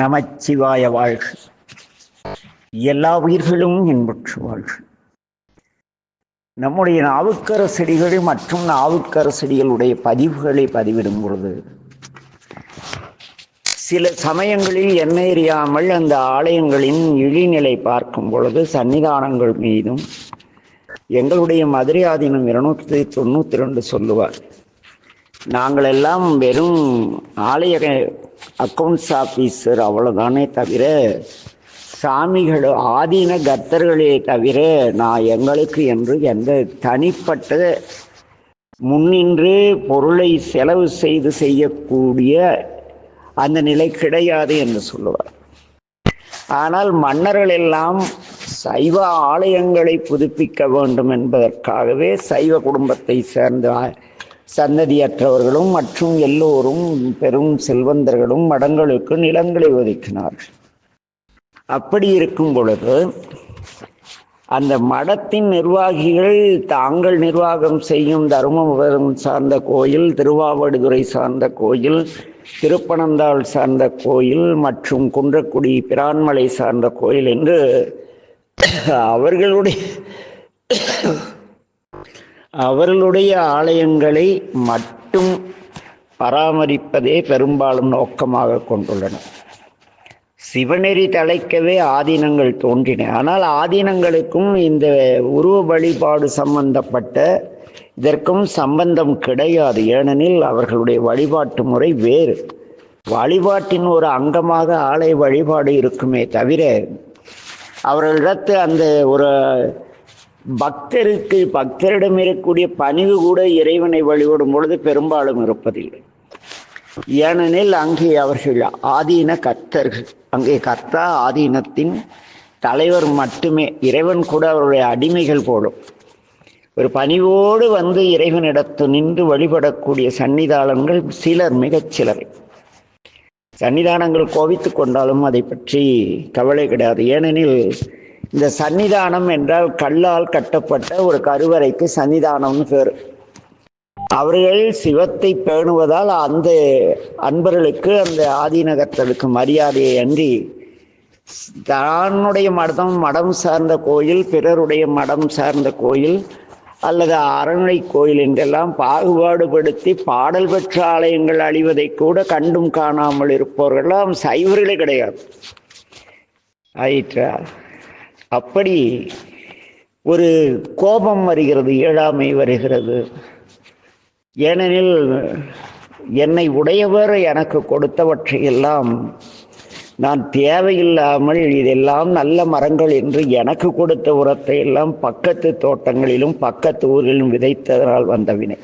நமச்சிவாய வாழ்க. எல்லா உயிர்களும் இன்புற்று வாழ்க. நம்முடைய நாவுக்கர செடிகள் மற்றும் நாவுக்கர செடிகளுடைய பதிவுகளை பதிவிடும் பொழுது சில சமயங்களில் என்ன எறியாமல் அந்த ஆலயங்களின் இழிநிலை பார்க்கும் பொழுது சன்னிதானங்கள் மீதும் எங்களுடைய மதுரை ஆதீனம் இருநூற்றி தொண்ணூற்றி ரெண்டு சொல்லுவார் நாங்கள் எல்லாம் வெறும் ஆலய அக்கவுண்ட்ஸ் ஆஃபீஸர் அவ்வளோதானே தவிர சாமிகள் ஆதீன கர்த்தர்களே தவிர நான் எங்களுக்கு என்று எந்த தனிப்பட்ட முன்னின்று பொருளை செலவு செய்து செய்யக்கூடிய அந்த நிலை கிடையாது என்று சொல்லுவார். ஆனால் மன்னர்கள் எல்லாம் சைவ ஆலயங்களை புதுப்பிக்க வேண்டும் என்பதற்காகவே சைவ குடும்பத்தை சேர்ந்த சந்ததியற்றவர்களும் மற்றும் எல்லோரும் பெரும் செல்வந்தர்களும் மடங்களுக்கு நிலங்களை ஒதுக்கினார்கள். அப்படி இருக்கும் பொழுது அந்த மடத்தின் நிர்வாகிகள் தாங்கள் நிர்வாகம் செய்யும் தருமபுரம் சார்ந்த கோயில் திருவாவடுதுறை சார்ந்த கோயில் திருப்பனந்தாள் சார்ந்த கோயில் மற்றும் குன்றக்குடி பிரான்மலை சார்ந்த கோயில் என்று அவர்களுடைய அவர்களுடைய ஆலயங்களை மட்டும் பராமரிப்பதே பெரும்பாலும் நோக்கமாக கொண்டுள்ளன. சிவநெறி தலைக்கவே ஆதீனங்கள் தோன்றின. ஆனால் ஆதீனங்களுக்கும் இந்த உருவ வழிபாடு சம்பந்தப்பட்ட இதற்கும் சம்பந்தம் கிடையாது. ஏனெனில் அவர்களுடைய வழிபாட்டு முறை வேறு. வழிபாட்டின் ஒரு அங்கமாக ஆலய வழிபாடு இருக்குமே தவிர அவர்களிடத்து அந்த ஒரு பக்தருக்கு பக்தரிடம் இருக்கக்கூடிய பணிவு கூட இறைவனை வழிபடும் பொழுது பெரும்பாலும் இருப்பதில்லை. ஏனெனில் அங்கே அவர்கள் ஆதீன கர்த்தர்கள். அங்கே கர்த்தா ஆதீனத்தின் தலைவர் மட்டுமே. இறைவன் கூட அவருடைய அடிமைகள் போலும். ஒரு பணிவோடு வந்து இறைவனிடத்து நின்று வழிபடக்கூடிய சன்னிதானங்கள் சிலர் மிகச் சிலர் சன்னிதானங்கள் கோவித்து கொண்டாலும் அதை பற்றி கவலை கிடையாது. ஏனெனில் இந்த சன்னிதானம் என்றால் கல்லால் கட்டப்பட்ட ஒரு கருவறைக்கு சன்னிதானம்னு பேர். அவர்கள் சிவத்தை பேணுவதால் அந்த அன்பர்களுக்கு அந்த ஆதீனகர்களுக்கு மரியாதையை அன்றி தன்னுடைய மடம் மடம் சார்ந்த கோயில் பிறருடைய மடம் சார்ந்த கோயில் அல்லது அறநிலை கோயில் என்றெல்லாம் பாகுபாடுபடுத்தி பாடல் பெற்ற ஆலயங்கள் அழிவதை கூட கண்டும் காணாமல் இருப்பவர்களாம் சைவர்களே கிடையாது. ஆயிற்றா? அப்படி ஒரு கோபம் வருகிறது ஏழாமை வருகிறது. ஏனெனில் என்னை உடையவர் எனக்கு கொடுத்தவற்றை எல்லாம் நான் தேவையில்லாமல் இதெல்லாம் நல்ல மரங்கள் என்று எனக்கு கொடுத்த உரத்தை எல்லாம் பக்கத்து தோட்டங்களிலும் பக்கத்து ஊரிலும் விதைத்ததனால் வந்த வினை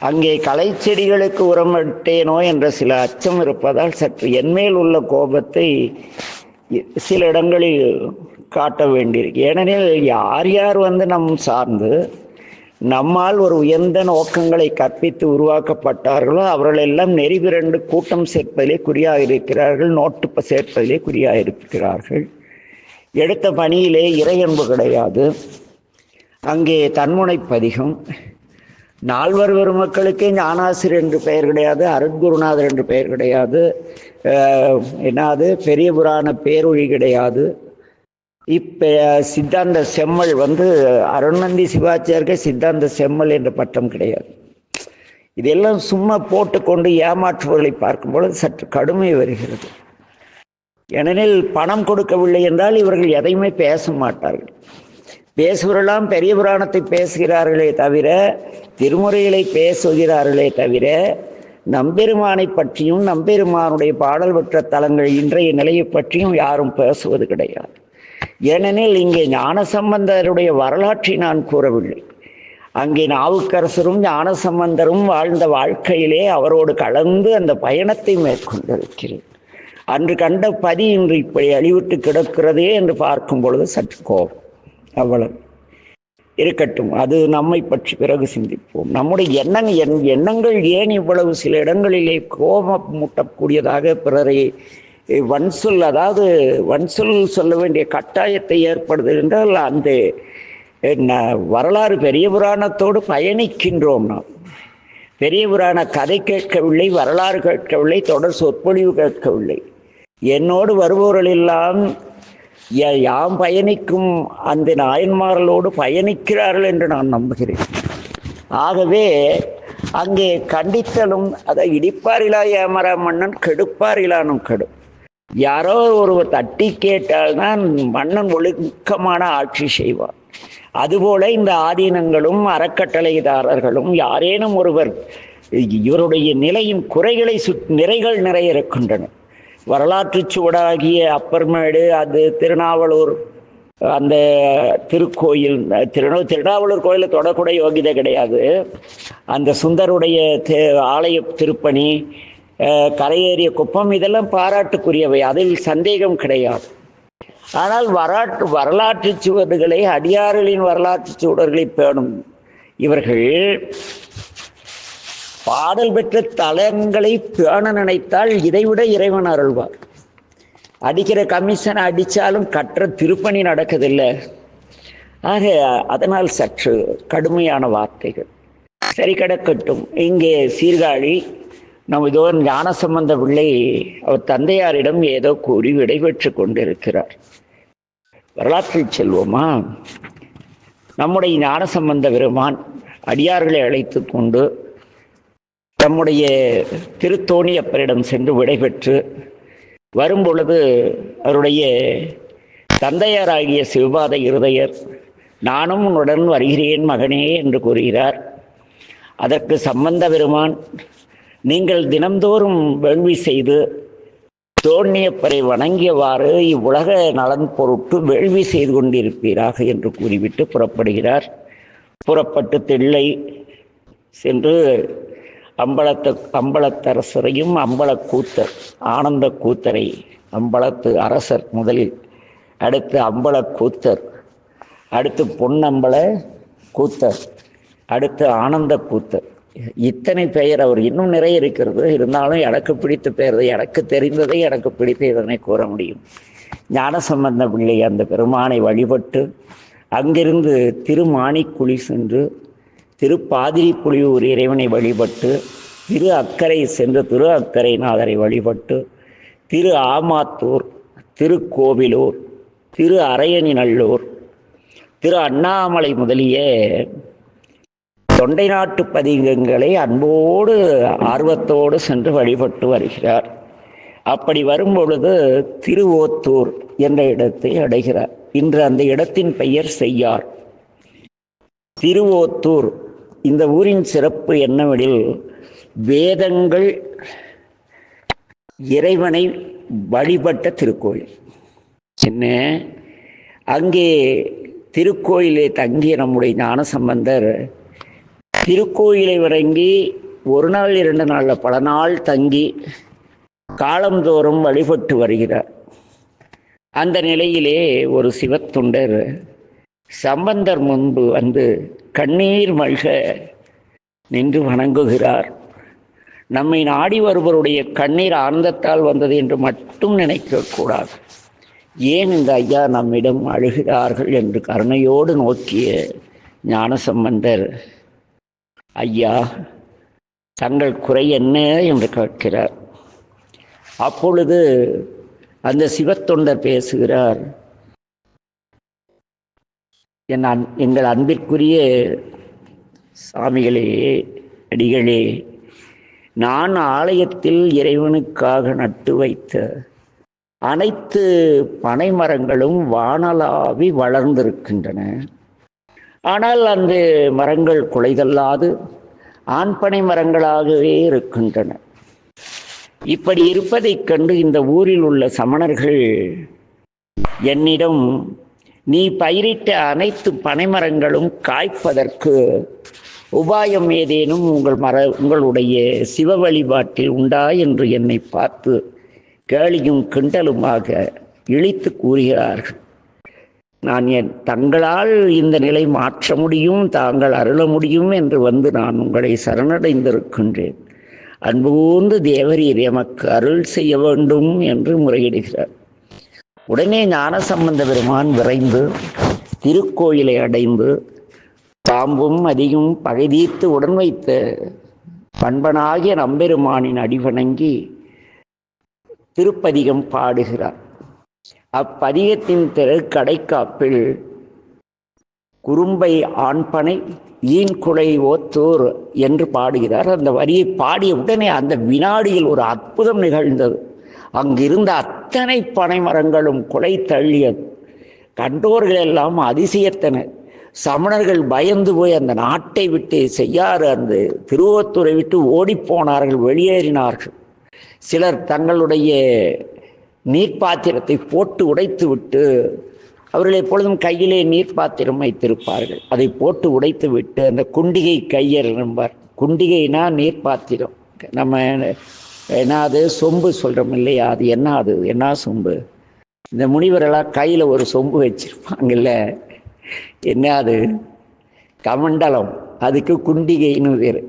அங்கே களை செடிகளுக்கு உரம் விட்டேனோ என்ற சில அச்சம் இருப்பதால் சற்று என்மேல் உள்ள கோபத்தை சில இடங்களில் காட்ட வேண்டியிருக்கு. ஏனெனில் யார் யார் வந்து நம் சார்ந்து நம்மால் ஒரு உயர்ந்த நோக்கங்களை கற்பித்து உருவாக்கப்பட்டார்களோ அவர்கள் எல்லாம் நெறி விரண்டு கூட்டம் சேர்ப்பதிலே குறியாக இருக்கிறார்கள் நோட்டு சேர்ப்பதிலே குறியாக இருக்கிறார்கள் எடுத்த பணியிலே இறையன்பு கிடையாது. அங்கே தன்முனைப்பதிகம் நால்வர் பெருமக்களுக்கே ஞானாசிரியர் என்று பெயர் கிடையாது அருட்குருநாதர் என்று பெயர் கிடையாது. என்னது? பெரிய புராண பேரொழி கிடையாது. இப்போ சித்தாந்த செம்மல் வந்து அருணந்தி சிவாச்சாரிக்கு சித்தாந்த செம்மல் என்ற பட்டம் கிடையாது. இதெல்லாம் சும்மா போட்டுக்கொண்டு ஏமாற்றுவர்களை பார்க்கும்பொழுது சற்று கடுமை வருகிறது. ஏனெனில் பணம் கொடுக்கவில்லை என்றால் இவர்கள் எதையுமே பேச மாட்டார்கள். பேசுவரெல்லாம் பெரிய புராணத்தை பேசுகிறார்களே தவிர திருமுறைகளை பேசுகிறார்களே தவிர நம்பெருமானை பற்றியும் நம்பெருமானுடைய பாடல் பெற்ற தலங்கள் இன்றைய நிலையை பற்றியும் யாரும் பேசுவது கிடையாது. ஏனெனில் இங்கே ஞானசம்பந்தருடைய வரலாற்றை நான் கூறவில்லை. அங்கே நாவுக்கரசரும் ஞானசம்பந்தரும் வாழ்ந்த வாழ்க்கையிலே அவரோடு கலந்து அந்த பயணத்தை மேற்கொண்டிருக்கிறேன். அன்று கண்ட பதி இன்று இப்படி அழிவிட்டு கிடக்கிறதே என்று பார்க்கும் பொழுது சற்று கோபம். அவ்வளவு. இருக்கட்டும். அது நம்மை பற்றி பிறகு சிந்திப்போம். நம்முடைய எண்ணங் என் எண்ணங்கள் ஏன் இவ்வளவு சில இடங்களிலே கோபம் மூட்டக்கூடியதாக பிறரை வன்சொல் அதாவது வன்சொல் சொல்ல வேண்டிய கட்டாயத்தை ஏற்படுது என்றால் அந்த வரலாறு பெரிய புராணத்தோடு பயணிக்கின்றோம் நாம். பெரிய புராண கதை கேட்கவில்லை வரலாறு கேட்கவில்லை தொடர் சொற்பொழிவு கேட்கவில்லை. என்னோடு வருபவர்களெல்லாம் யாம் பயணிக்கும் அந்த நாயன்மார்களோடு பயணிக்கிறார்கள் என்று நான் நம்புகிறேன். ஆகவே அங்கே கண்டித்தலும் அதை இடிப்பாரிலா ஏமரா மன்னன் கெடுப்பாரிலானும் கெடும் யாரோ ஒருவர் தட்டி கேட்டால்தான் மன்னன் ஒழுக்கமான ஆட்சி செய்வார் அதுபோல இந்த ஆதீனங்களும் அறக்கட்டளைதாரர்களும் யாரேனும் ஒருவர் இவருடைய நிலையின் குறைகளை சுட் நிறைகள் நிறைய இருக்கின்றன. வரலாற்று சுவடாகிய அப்பர்மேடு அது திருநாவலூர் அந்த திருக்கோயில் திரு திருநாவலூர் கோயிலில் தொடக்கூடிய யோகிதை கிடையாது. அந்த சுந்தருடைய தே- ஆலய திருப்பணி கரையேறிய குப்பம் இதெல்லாம் பாராட்டுக்குரியவை. அதில் சந்தேகம் கிடையாது. ஆனால் வராட்டு வரலாற்று சுவடுகளை அடியார்களின் வரலாற்று சுவடுகளை பேணும் இவர்கள் பாடல் பெற்ற தலங்களை பேண நினைத்தால் இதைவிட இறைவன் அருள்வார். அடிக்கிற கமிஷனை அடித்தாலும் கற்ற திருப்பணி நடக்கதில்லை. ஆக அதனால் சற்று கடுமையான வார்த்தைகள். சரி கிடக்கட்டும். இங்கே சீர்காழி நம் இதோ ஞானசம்பந்த பிள்ளை அவர் தந்தையாரிடம் ஏதோ கூறி விடைபெற்று கொண்டிருக்கிறார். வரலாற்றில் செல்வோமா? நம்முடைய ஞானசம்பந்த பெருமான் அடியார்களை அழைத்து கொண்டு நம்முடைய திருத்தோணியப்பரிடம் சென்று விடைபெற்று வரும்பொழுது அவருடைய தந்தையாராகிய சிவபாத இருதயர் நானும் உன்னுடன் வருகிறேன் மகனே என்று கூறுகிறார். அதற்கு சம்பந்த பெருமான் நீங்கள் தினம்தோறும் வேள்வி செய்து தோணியப்பரை வணங்கியவாறு இவ்வுலக நலன் பொருட்டு வேள்வி செய்து கொண்டிருப்பீராக என்று கூறிவிட்டு புறப்படுகிறார். புறப்பட்டு தில்லை சென்று அம்பலத்து அம்பலத்தரசரையும் அம்பலக்கூத்தர் ஆனந்த கூத்தரை அம்பலத்து அரசர் முதலில். அடுத்து அம்பலக்கூத்தர் அடுத்து பொன்னம்பல கூத்தர் அடுத்து ஆனந்த கூத்தர் இத்தனை பெயர் அவர் இன்னும் நிறைய இருக்கிறது. இருந்தாலும் எனக்கு பிடித்த பெயர் எனக்கு தெரிந்ததை எனக்கு பிடித்த இதனை கூற முடியும். ஞானசம்பந்த பிள்ளை அந்த பெருமானை வழிபட்டு அங்கிருந்து திருமாணிக்குழி சென்று திருப்பாதிரி புலியூர் இறைவனை வழிபட்டு திரு அக்கரை சென்று திரு அக்கரைநாதரை வழிபட்டு திரு ஆமாத்தூர் திருக்கோவிலூர் திரு அரையணி நல்லூர் திரு அண்ணாமலை முதலிய தொண்டை நாட்டு பதிகங்களை அன்போடு ஆர்வத்தோடு சென்று வழிபட்டு வருகிறார். அப்படி வரும்பொழுது திருவோத்தூர் என்ற இடத்தை அடைகிறார். இன்று அந்த இடத்தின் பெயர் செய்யார். திருவோத்தூர் இந்த ஊரின் சிறப்பு என்னவெனில் வேதங்கள் இறைவனை வழிபட்ட திருக்கோயில். என்ன? அங்கே திருக்கோயிலே தங்கிய நம்முடைய ஞானசம்பந்தர் திருக்கோயிலை வணங்கி ஒரு நாள் இரண்டு நாளில் பல நாள் தங்கி காலந்தோறும் வழிபட்டு வருகிறார். அந்த நிலையிலே ஒரு சிவத்துண்டர் சம்பந்தர் முன்பு வந்து கண்ணீர் மல்க நின்று வணங்குகிறார். நம்மை நாடி வருபவருடைய கண்ணீர் ஆனந்தத்தால் வந்தது என்று மட்டும் நினைக்கக்கூடாது ஏன் இந்த ஐயா நம்மிடம் அழுகிறார்கள் என்று கருணையோடு நோக்கிய ஞானசம்பந்தர் ஐயா தங்கள் குறை என்ன? என்று கேட்கிறார். அப்பொழுது அந்த சிவத்தொண்டர் பேசுகிறார் என் அன் எங்கள் அன்பிற்குரிய சாமிகளே அடிகளே நான் ஆலயத்தில் இறைவனுக்காக நட்டு வைத்த அனைத்து பனை மரங்களும் வானலாவி வளர்ந்திருக்கின்றன. ஆனால் அந்த மரங்கள் குலைதல்லாது ஆண் பனை மரங்களாகவே இருக்கின்றன. இப்படி இருப்பதைக் கண்டு இந்த ஊரில் உள்ள சமணர்கள் என்னிடம் நீ பயிரிட்ட அனைத்து பனைமரங்களும் காய்ப்பதற்கு உபாயம் ஏதேனும் உங்கள் மர உங்களுடைய சிவ வழிபாட்டில் உண்டா என்று என்னை பார்த்து கேலியும் கிண்டலுமாக இழித்து கூறுகிறார்கள். நான் என் தங்களால் இந்த நிலை மாற்ற முடியும் தாங்கள் அருள முடியும் என்று வந்து நான் உங்களை சரணடைந்திருக்கின்றேன். அன்புகூர்ந்து தேவரீர் எமக்கு அருள் செய்ய வேண்டும் என்று முறையிடுகிறார். உடனே ஞானசம்பந்த பெருமான் விரைந்து திருக்கோயிலை அடைந்து பாம்பும் அதிகம் பகை தீர்த்து உடன் வைத்த பண்பனாகிய நம்பெருமானின் அடிவணங்கி திருப்பதிகம் பாடுகிறார். அப்பதிகத்தின் திரு கடைக்காப்பில் குறும்பை ஆண்பனை ஈன்குலை ஓத்தூர் என்று பாடுகிறார். அந்த வரியை பாடிய உடனே அந்த வினாடியில் ஒரு அற்புதம் நிகழ்ந்தது. அங்கிருந்த அத்தனை பனை மரங்களும் குலை தள்ளியது. கண்டோர்கள் எல்லாம் அதிசயத்தனர். சமணர்கள் பயந்து போய் அந்த நாட்டை விட்டு செய்யாறு அந்த திருவத்தூரை விட்டு ஓடிப்போனார்கள் வெளியேறினார்கள். சிலர் தங்களுடைய நீர்ப்பாத்திரத்தை போட்டு உடைத்து விட்டு அவர்கள் எப்பொழுதும் கையிலே நீர் பாத்திரம் வைத்திருப்பார்கள். அதை போட்டு உடைத்து விட்டு அந்த குண்டிகை கையர் என்பார். குண்டிகைனா நீர் பாத்திரம் நம்ம ஏன்னா அது சொம்பு சொல்கிறோம் இல்லையா? அது என்ன அது? என்ன சொம்பு? இந்த முனிவரெல்லாம் கையில் ஒரு சொம்பு வச்சிருப்பாங்கல்ல. என்ன அது? கமண்டலம். அதுக்கு குண்டிகைன்னு பேர்.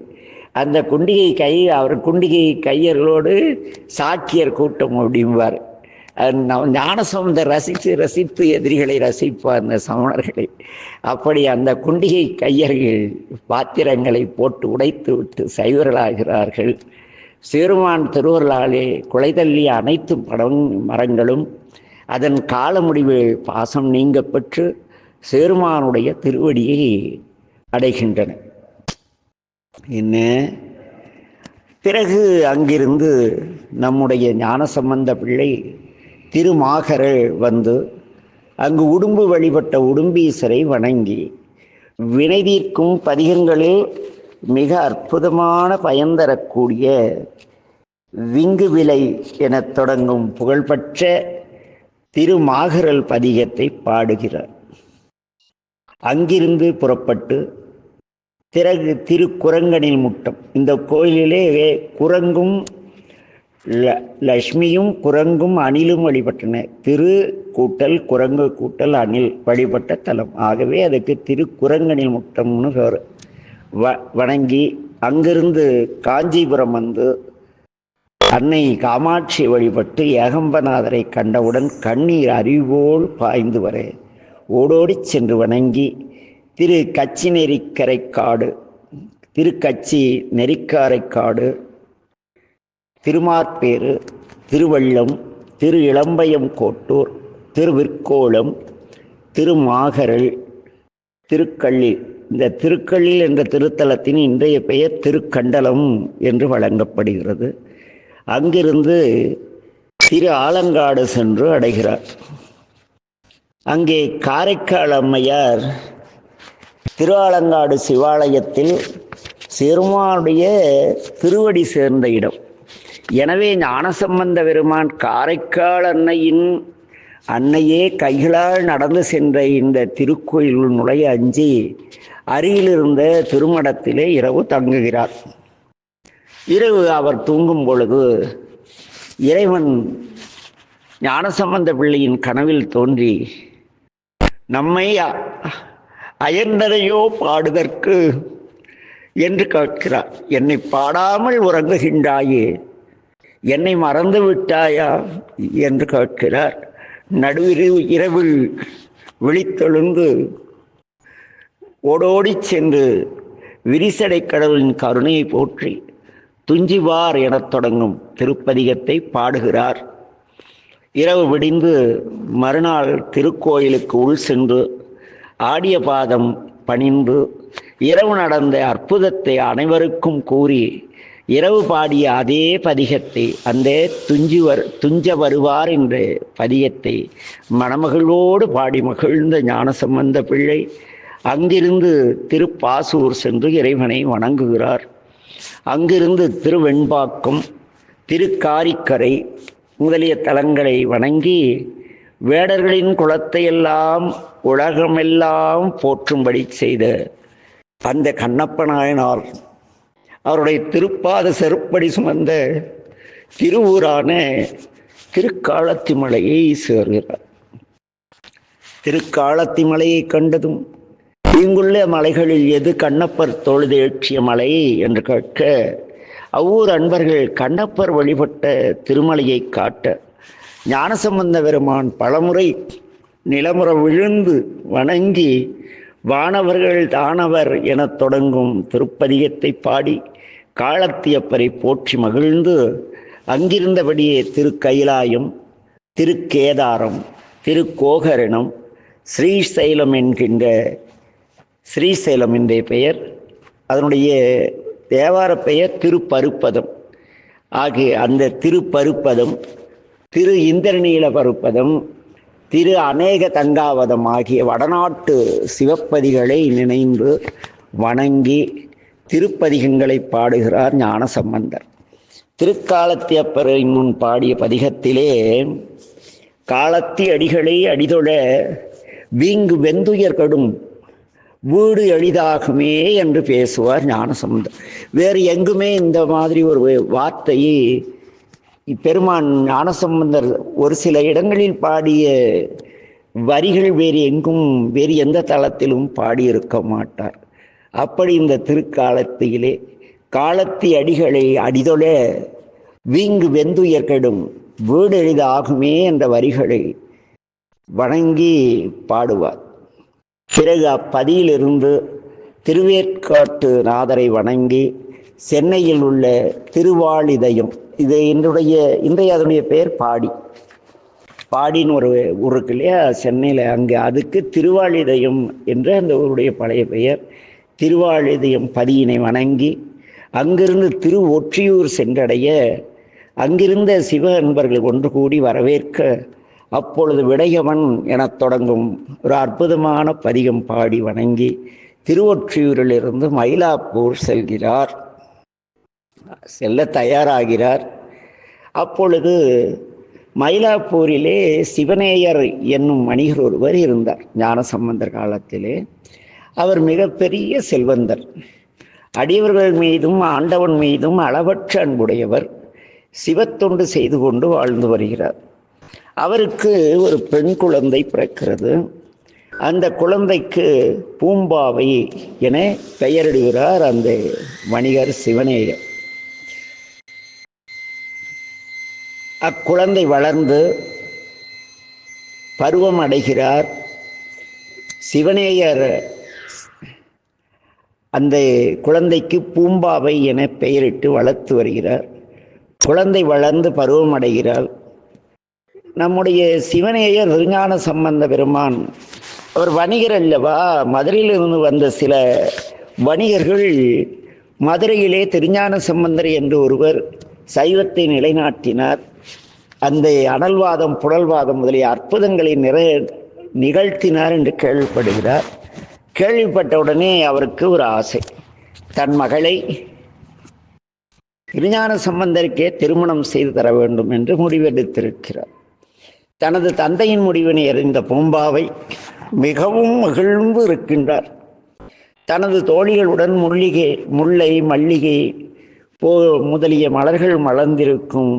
அந்த குண்டிகை கை அவர் குண்டிகை கையர்களோடு சாக்கியர் கூட்டம் அப்படிம்பார். ஞானசம்பந்த ரசித்து ரசித்து எதிரிகளை ரசிப்பார் அந்த சமணர்களை. அப்படி அந்த குண்டிகை கையர்கள் பாத்திரங்களை போட்டு உடைத்து விட்டு சைவர்களாகிறார்கள். சேருமான் திருவருளாலே குலைதள்ளிய அனைத்து படம் மரங்களும் அதன் கால முடிவில் பாசம் நீங்க பெற்று சேருமானுடைய திருவடியை அடைகின்றன. என்ன? பிறகு அங்கிருந்து நம்முடைய ஞானசம்பந்த பிள்ளை திருமாகரல் வந்து அங்கு உடும்பு வழிபட்ட உடும்பீசரை வணங்கி வினை தீர்க்கும் பதிகங்களில் மிக அற்புதமான பயன் தரக்கூடிய விங்கு விலை எனத் தொடங்கும் புகழ்பெற்ற திருமாகரல் பதிகத்தை பாடுகிறார். அங்கிருந்து புறப்பட்டு பிறகு திருக்குரங்கனில் முட்டம். இந்த கோயிலிலே குரங்கும் லக்ஷ்மியும் குரங்கும் அணிலும் வழிபட்டன. திரு கூட்டல் குரங்கு கூட்டல் அணில் வழிபட்ட தலம். ஆகவே அதுக்கு திருக்குரங்கனில் முட்டம்னு பேர். வ வணங்கி அங்கிருந்து காஞ்சிபுரம் வந்து அன்னை காமாட்சி வழிபட்டு ஏகம்பநாதரை கண்டவுடன் கண்ணீர் அறிவோல் பாய்ந்து வர ஓடோடி சென்று வணங்கி திரு கச்சி நெறிக்கரைக்காடு திருக்கச்சி நெறிக்காரைக்காடு திருமார்பேரு திருவள்ளம் திரு இளம்பயம் கோட்டூர் திருவிற்கோளம் திருமாகரல் திருக்கள்ளி இந்த திருக்கல்லில் என்ற திருத்தலத்தின் இன்றைய பெயர் திருக்கண்டலம் என்று வழங்கப்படுகிறது. அங்கிருந்து திரு ஆலங்காடு சென்று அடைகிறார். அங்கே காரைக்கால் அம்மையார் திருவாலங்காடு சிவாலயத்தில் சிறுமானுடைய திருவடி சேர்ந்த இடம். எனவே ஞானசம்பந்த பெருமான் காரைக்கால் அன்னையின் அன்னையே கைகளால் நடந்து சென்ற இந்த திருக்கோயில் நுழைய அஞ்சி அருகிலிருந்த திருமடத்திலே இரவு தங்குகிறார். இரவு அவர் தூங்கும் பொழுது இறைவன் ஞானசம்பந்த பிள்ளையின் கனவில் தோன்றி நம்மை அயர்ந்ததையோ பாடுதற்கு? என்று கேட்கிறார். என்னை பாடாமல் உறங்குகின்றாயே என்னை மறந்து விட்டாயா? என்று கேட்கிறார். நடுவிரு இரவில் விழித்தெழுந்து ஓடோடி சென்று விரிசடை கடவுளின் கருணையை போற்றி துஞ்சிவார் எனத் தொடங்கும் திருப்பதிகத்தை பாடுகிறார். இரவு விடிந்து மறுநாள் திருக்கோயிலுக்கு உள் சென்று ஆடிய பாதம் பணிந்து இரவு நடந்த அற்புதத்தை அனைவருக்கும் கூறி இரவு பாடிய அதே பதிகத்தை அந்த துஞ்சிவர் துஞ்ச வருவார் என்ற பதிகத்தை மணமகளோடு பாடி மகிழ்ந்த ஞானசம்பந்த பிள்ளை அங்கிருந்து திருப்பாசூர் சென்று இறைவனை வணங்குகிறார். அங்கிருந்து திருவெண்பாக்கம் திருக்காரிக்கரை முதலிய தலங்களை வணங்கி வேடர்களின் குலத்தையெல்லாம் உலகமெல்லாம் போற்றும்படி செய்த அந்த கண்ணப்ப நாயனார் அவருடைய திருப்பாத செருப்படி சுமந்த திருவூரான திருக்காலத்தி மலையை சேர்கிறார். திருக்காலத்தி மலையை கண்டதும் இங்குள்ள மலைகளில் எது கண்ணப்பர் தொழுதேற்றிய மலை என்று கேட்க அவ்வூர் அன்பர்கள் கண்ணப்பர் வழிபட்ட திருமலையை காட்ட ஞானசம்பந்த பெருமான் பலமுறை நிலமுற விழுந்து வணங்கி வானவர்கள் தானவர் எனத் தொடங்கும் திருப்பதிகத்தை பாடி காலத்தியப்பரை போற்றி மகிழ்ந்து அங்கிருந்தபடியே திருக்கைலாயம் திருக்கேதாரம் திருக்கோகரணம் ஸ்ரீசைலம் என்கின்ற ஸ்ரீசைலம் என்ற பெயர் அதனுடைய தேவார பெயர் திருப்பருப்பதம். ஆகிய அந்த திருப்பருப்பதம் திரு இந்திரநீல பருப்பதம் திரு அநேக தங்காவதம் ஆகிய வடநாட்டு சிவப்பதிகளை நினைந்து வணங்கி திருப்பதிகங்களை பாடுகிறார் ஞானசம்பந்தர். திருக்காலத்தியப்பரின் முன் பாடிய பதிகத்திலே காலத்தி அடிகளை அடிதொழ வீங்கு வெந்துயர் கடும் வீடு எளிதாகுமே என்று பேசுவார் ஞானசம்பந்தர் வேறு எங்குமே இந்த மாதிரி ஒரு வார்த்தையை பெருமான் ஞானசம்பந்தர் ஒரு சில இடங்களில் பாடிய வரிகள் வேறு எங்கும் வேறு எந்த தளத்திலும் பாடியிருக்க மாட்டார். அப்படி இந்த திருக்காலத்திலே காலத்தி அடிகளை அடிதொழ வீங்கு வெந்துயர் கெடும் வீடு எளிதாகுமே என்ற வரிகளை வணங்கி பாடுவார். பிறகு அப்பதியிலிருந்து திருவேற்காட்டு நாதரை வணங்கி சென்னையில் உள்ள திருவாளிதயம். இது என்னுடைய இன்றைய அதனுடைய பெயர் பாடி. பாடின்னு ஒரு ஊர் இருக்கு இல்லையா? சென்னையில். அங்கே அதுக்கு திருவாளிதயம் என்று அந்த ஊருடைய பழைய பெயர். திருவாளிதயம் பதியினை வணங்கி அங்கிருந்து திரு ஒற்றியூர் சென்றடைய அங்கிருந்த சிவ அன்பர்கள் ஒன்று கூடி வரவேற்க அப்பொழுது விடையவன் எனத் தொடங்கும். ஒரு அற்புதமான பதிகம் பாடி வணங்கி திருவொற்றியூரிலிருந்து மயிலாப்பூர் செல்கிறார். செல்ல தயாராகிறார். அப்பொழுது மயிலாப்பூரிலே சிவனேயர் என்னும் வணிகர் ஒருவர் இருந்தார். ஞானசம்பந்தர் காலத்திலே. அவர் மிகப்பெரிய செல்வந்தர். அடியவர்கள் மீதும் ஆண்டவன் மீதும் அளவற்ற அன்புடையவர். சிவத்தொண்டு செய்து கொண்டு வாழ்ந்து வருகிறார். அவருக்கு ஒரு பெண் குழந்தை பிறக்கிறது. அந்த குழந்தைக்கு பூம்பாவை என பெயரிடுகிறார் அந்த வணிகர் சிவனேயர். அக்குழந்தை வளர்ந்து பருவம் அடைகிறார். சிவனேயர் அந்த குழந்தைக்கு பூம்பாவை என பெயரிட்டு வளர்த்து வருகிறார். குழந்தை வளர்ந்து பருவம் அடைகிறார். நம்முடைய சிவனேயர் விஞ்ஞான சம்பந்த பெருமான் அவர் வணிகர் அல்லவா? மதுரையிலிருந்து வந்த சில வணிகர்கள் மதுரையிலே திருஞான சம்பந்தர் என்று ஒருவர் சைவத்தை நிலைநாட்டினார். அந்த அனல்வாதம் புழல்வாதம் முதலிய அற்புதங்களை நிறை நிகழ்த்தினார் என்று கேள்விப்படுகிறார். கேள்விப்பட்ட உடனே அவருக்கு ஒரு ஆசை. தன் மகளை திருஞான சம்பந்தருக்கே திருமணம் செய்து தர வேண்டும் என்று முடிவெடுத்திருக்கிறார். தனது தந்தையின் முடிவினை அறிந்த பூம்பாவை மிகவும் மகிழ்ந்து இருக்கின்றார். தனது தோழிகளுடன் முள்ளிகை முல்லை மல்லிகை போ முதலிய மலர்கள் மலர்ந்திருக்கும்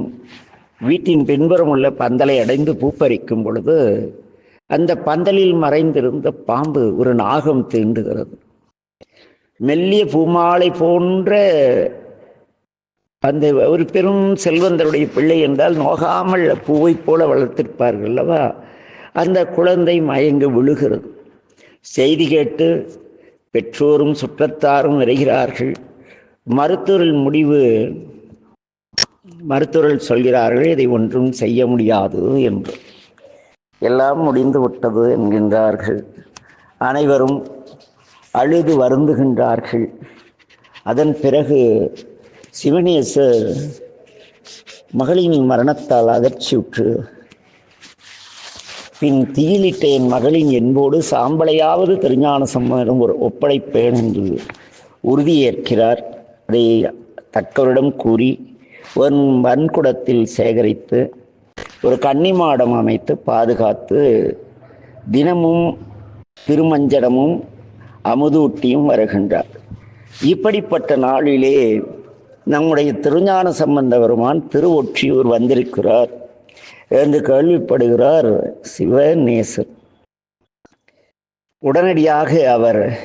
வீட்டின் பின்புறம் உள்ள பந்தலை அடைந்து பூப்பறிக்கும் பொழுது அந்த பந்தலில் மறைந்திருந்த பாம்பு ஒரு நாகம் தீண்டுகிறது. மெல்லிய பூமாலை போன்ற அந்த ஒரு பெரும் செல்வந்தருடைய பிள்ளை என்றால் நோகாமல் பூவைப் போல வளர்த்திருப்பார்கள் அல்லவா? அந்த குழந்தை மயங்கு விழுகிறது. செய்தி கேட்டு பெற்றோரும் சுற்றத்தாரும் வருகிறார்கள். மருத்துவர்கள் முடிவு மருத்துவர்கள் சொல்கிறார்கள் இதை ஒன்றும் செய்ய முடியாது என்று. எல்லாம் முடிந்து விட்டது என்கின்றார்கள். அனைவரும் அழுது வருந்துகின்றார்கள். அதன் பிறகு சிவனேசர் மகளின் மரணத்தால் அதிர்ச்சியுற்று பின் தீயிலிட்ட என் மகளின் என்போடு சாம்பலையாவது திருஞான சம்பந்தம் ஒரு ஒப்படைப்பேன் என்று உறுதியேற்கிறார் அதை தக்கவரிடம் கூறி ஒரு வன்குடத்தில் சேகரித்து ஒரு கன்னிமாடம் அமைத்து பாதுகாத்து தினமும் திருமஞ்சனமும் அமுதூட்டியும் வருகின்றார். இப்படிப்பட்ட நாளிலே நம்முடைய திருஞான சம்பந்த பெருமான் திருவொற்றியூர் வந்திருக்கிறார் என்று கேள்விப்படுகிறார் சிவநேசர். உடனடியாக அவர்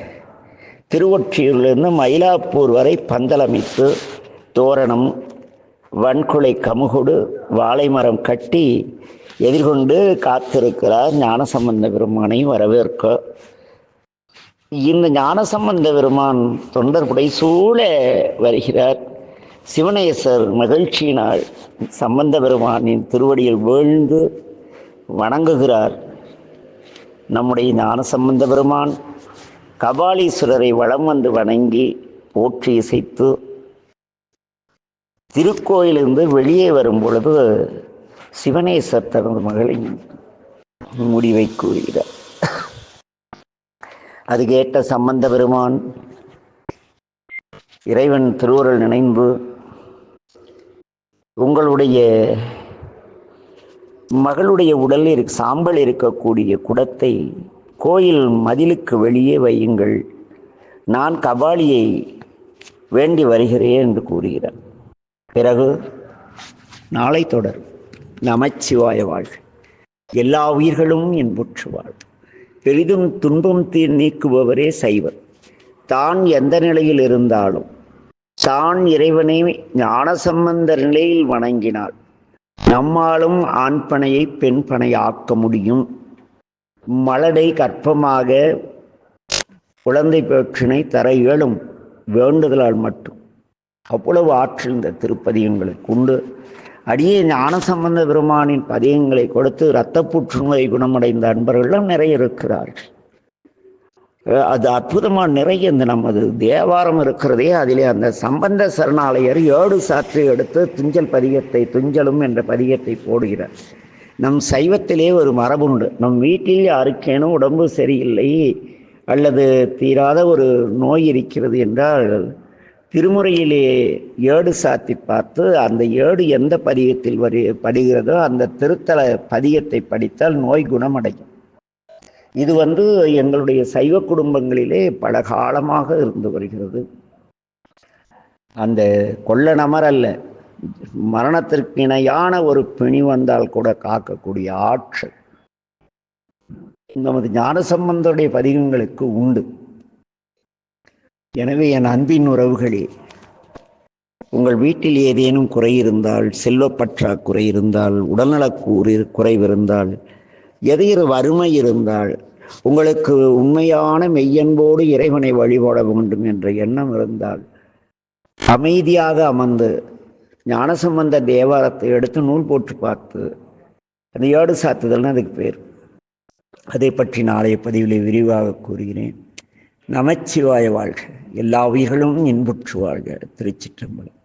திருவொற்றியூரிலிருந்து மயிலாப்பூர் வரை பந்தலமைத்து தோரணம் வன்குலை கமுகுடு வாழைமரம் கட்டி எதிர்கொண்டு காத்திருக்கிறார் ஞானசம்பந்த பெருமானை வரவேற்க. இந்த ஞானசம்பந்த பெருமான் தொண்டர்புடை சூழ வருகிறார். சிவனேசர் மகிழ்ச்சியினால் சம்பந்த பெருமானின் திருவடியில் வீழ்ந்து வணங்குகிறார். நம்முடைய ஞான சம்பந்த பெருமான் கபாலீஸ்வரரை வளம் வந்து வணங்கி போற்றி இசைத்து திருக்கோயிலிருந்து வெளியே வரும் பொழுது சிவனேசர் தனது மகளின் முடிவை கூறுகிறார். அது கேட்ட சம்பந்த பெருமான் இறைவன் திருவுருள் நினைந்து உங்களுடைய மகளுடைய உடலில் சாம்பல் இருக்கக்கூடிய குடத்தை கோயில் மதிலுக்கு வெளியே வையுங்கள். நான் கபாலியை வேண்டி வருகிறேன் என்று கூறுகிறார். பிறகு நாளை தொடர். நமச்சிவாய வாழ் எல்லா உயிர்களும் இன்புற்று வாழ் பெரிதும் துன்பம் தீ நீக்குபவரே சைவர் தான் எந்த நிலையில் இருந்தாலும் தான் இறைவனை ஞானசம்பந்த நிலையில் வணங்கினாள். நம்மாலும் ஆண்பனையை பெண்பனை பெண் பனை ஆக்க முடியும். மலடை கற்பமாக குழந்தை பேற்றினை தர இயலும் வேண்டுதலால் மட்டும். அவ்வளவு ஆற்றல் இந்த திருப்பதியங்களுக்கு உண்டு. அடியே ஞான சம்பந்த பெருமானின் பதியங்களை கொடுத்து இரத்த புற்றுநோய் குணமடைந்த அன்பர்கள்லாம் நிறைய இருக்கிறார்கள். அது அற்புதமாக நிறைய இந்த நமது தேவாரம் இருக்கிறதே அதிலே அந்த சம்பந்த சரணாலயர் ஏடு சாற்றை எடுத்து துஞ்சல் பதிகத்தை துஞ்சலும் என்ற பதிகத்தை போடுகிறார். நம் சைவத்திலே ஒரு மரபுண்டு. நம் வீட்டில் யாருக்கேனும் உடம்பு சரியில்லை அல்லது தீராத ஒரு நோய் இருக்கிறது என்றால் திருமுறையிலே ஏடு சாத்தி பார்த்து அந்த ஏடு எந்த பதிகத்தில் வரி படுகிறதோ அந்த திருத்தல பதிகத்தை படித்தால் நோய் குணமடையும். இது வந்து எங்களுடைய சைவ குடும்பங்களிலே பல காலமாக இருந்து வருகிறது. அந்த கொள்ள நமர் அல்ல மரணத்திற்கு இணையான ஒரு பிணி வந்தால் கூட காக்கக்கூடிய ஆற்றல். நமது ஞானசம்பந்தருடைய பதிகங்களுக்கு உண்டு. எனவே என் அன்பின் உறவுகளே உங்கள் வீட்டில் ஏதேனும் குறை இருந்தால் செல்வப்பற்றா குறை இருந்தால் உடல்நலக்கூறு குறைவு இருந்தால் எதையொரு வறுமை இருந்தால் உங்களுக்கு உண்மையான மெய்யன்போடு இறைவனை வழிபட வேண்டும் என்ற எண்ணம் இருந்தால் அமைதியாக அமர்ந்து ஞானசம்பந்த தேவாரத்தை எடுத்து நூல் போட்டு பார்த்து அந்த ஏடு சாத்துதல்னு அதுக்கு பேர். அதை பற்றி நாளைய பதிவில் விரிவாக கூறுகிறேன். நமச்சிவாய வாழ்க. எல்லா உயிர்களும் இன்புற்று வாழ்க. திருச்சிற்றம்பலம்.